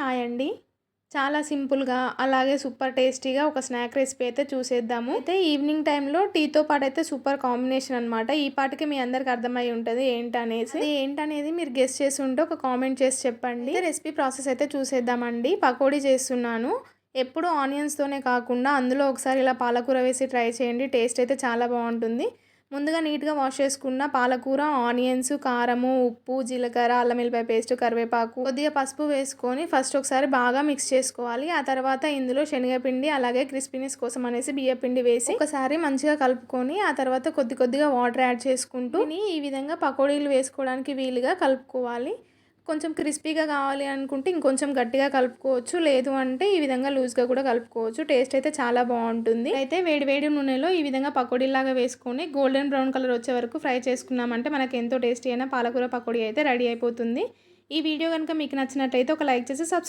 Hi అండి చాలా సింపుల్గా అలాగే సూపర్ టేస్టీగా ఒక స్నాక్ రెసిపీ అయితే చూసేద్దాము. అయితే ఈవినింగ్ టైంలో టీతో పాటు అయితే సూపర్ కాంబినేషన్ అనమాట ఈ పాటికి మీ అందరికి అర్థమై ఉంటుంది ఏంటనేసి. ఏంటనేది మీరు గెస్ట్ చేసి ఉంటే ఒక కామెంట్ చేసి చెప్పండి. రెసిపీ ప్రాసెస్ అయితే చూసేద్దామండి. పకోడీ చేస్తున్నాను. ఎప్పుడు ఆనియన్స్తోనే కాకుండా అందులో ఒకసారి ఇలా పాలకూర వేసి ట్రై చేయండి. టేస్ట్ అయితే చాలా బాగుంటుంది. ముందుగా నీట్గా వాష్ చేసుకున్న పాలకూర ఆనియన్స్ కారము ఉప్పు జీలకర్ర అల్లం వెల్లిపాయ పేస్ట్ కరివేపాకు కొద్దిగా పసుపు వేసుకొని ఫస్ట్ ఒకసారి బాగా మిక్స్ చేసుకోవాలి. ఆ తర్వాత ఇందులో శనగపిండి అలాగే క్రిస్పీనెస్ కోసం అనేసి బియ్యపిండి వేసి ఒకసారి మంచిగా కలుపుకొని ఆ తర్వాత కొద్ది కొద్దిగా వాటర్ యాడ్ చేసుకుంటూ ఈ విధంగా పకోడీలు వేసుకోవడానికి వీలుగా కలుపుకోవాలి. కొంచెం క్రిస్పీగా కావాలి అనుకుంటే ఇంకొంచెం గట్టిగా కలుపుకోవచ్చు. లేదు అంటే ఈ విధంగా లూజ్గా కూడా కలుపుకోవచ్చు. టేస్ట్ అయితే చాలా బాగుంటుంది. అయితే వేడి వేడి నూనెలో ఈ విధంగా పకోడీలాగా వేసుకొని గోల్డెన్ బ్రౌన్ కలర్ వచ్చే వరకు ఫ్రై చేసుకున్నామంటే మనకి ఎంతో టేస్టీ అయినా పాలకూర పకోడీ అయితే రెడీ అయిపోతుంది. ఈ వీడియో కనుక మీకు నచ్చినట్లయితే ఒక లైక్ చేసి సబ్స్క్రైబ్